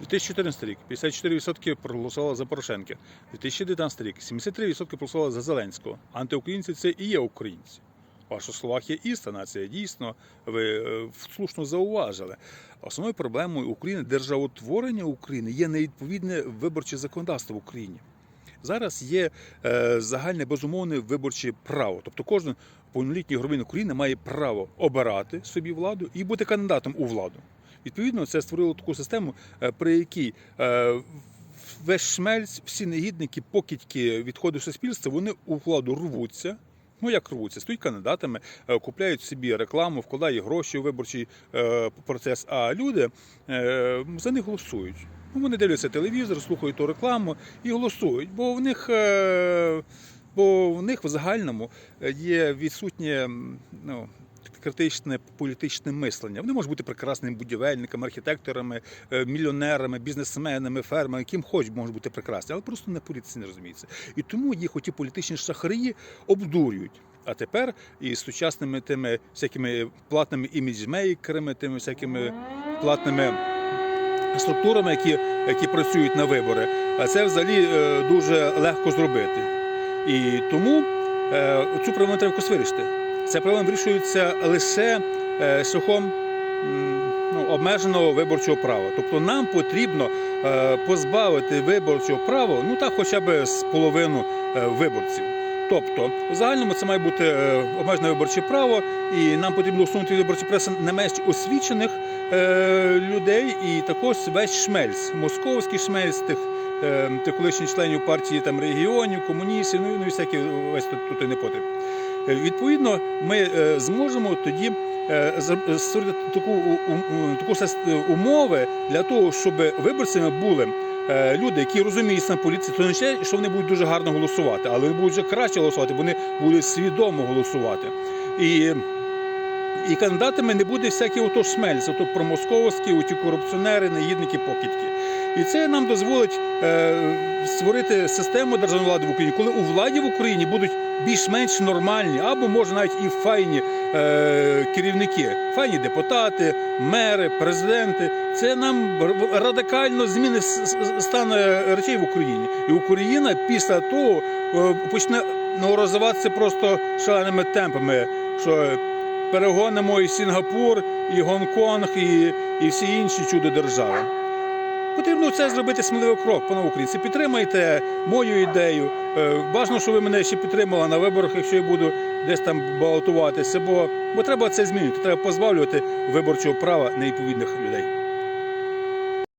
2014 рік 54% проголосувало за Порошенка. 2019 рік 73% проголосувало за Зеленського. Антиукраїнці це і є українці. В ваших словах є істина, це дійсно ви е, слушно зауважили. Основною проблемою України державотворення України є невідповідне виборче законодавство в Україні. Зараз є е, загальне безумовне виборче право. Тобто кожен повнолітній громадянин України має право обирати собі владу і бути кандидатом у владу. Відповідно, це створило таку систему, е, при якій е, весь шмельць, всі негідники, покидьки відходу суспільства, вони у владу рвуться. Ну як рвуться, стають кандидатами, е, купляють собі рекламу, вкладають гроші у виборчий процес. А люди за них голосують. Ну, вони дивляться телевізор, слухають ту рекламу і голосують, бо в них. Бо в них в загальному є відсутнє ну, критичне політичне мислення. Вони можуть бути прекрасними будівельниками, архітекторами, е, мільйонерами, бізнесменами, фермерами, ким хоч можуть бути прекрасні, але просто на політиці не розуміються. І тому їх оті політичні шахраї обдурюють. А тепер із сучасними тими всякими платними іміджмейкерами, тими всякими платними структурами, які, які працюють на вибори, а це взагалі е, дуже легко зробити. І тому е, цю проблему треба якось вирішити. Ця проблема вирішується лише е, шляхом ну, обмеженого виборчого права. Тобто нам потрібно е, позбавити виборчого права, ну так хоча б з половину е, виборців. Тобто, в загальному це має бути е, обмежене виборче право, і нам потрібно усунути виборчі преси не менш освічених е, людей, і також весь шмельц, московський шмельц, тих, е, тих колишніх членів партії там регіонів, комуністів, ну, ну і всякі весь тут, тут і не потрібно. Відповідно, ми зможемо тоді створити таку, у- у- таку умови для того, щоб виборцями були е, люди, які розуміють на поліції, то не означає, що вони будуть дуже гарно голосувати, але вони будуть вже краще голосувати, вони будуть свідомо голосувати. І і кандидатами не буде всякі ото шмельці, ото промосковські, оті корупціонери, негідники, покидьки. І це нам дозволить е, створити систему державної влади в Україні, коли у владі в Україні будуть більш-менш нормальні, або може навіть і файні е, керівники, файні депутати, мери, президенти. Це нам радикально с- стан е, речей в Україні. І Україна після того е, почне ну, розвиватися просто шаленими темпами. що перегонимо і Сінгапур, і Гонконг, і, і всі інші чудо держави. Потрібно це зробити сміливий крок, пане українці. Підтримайте мою ідею. Е, Бажано, що ви мене ще підтримали на виборах, якщо я буду десь там балотуватися, бо, бо треба це змінити. Треба позбавлювати виборчого права невідповідних людей.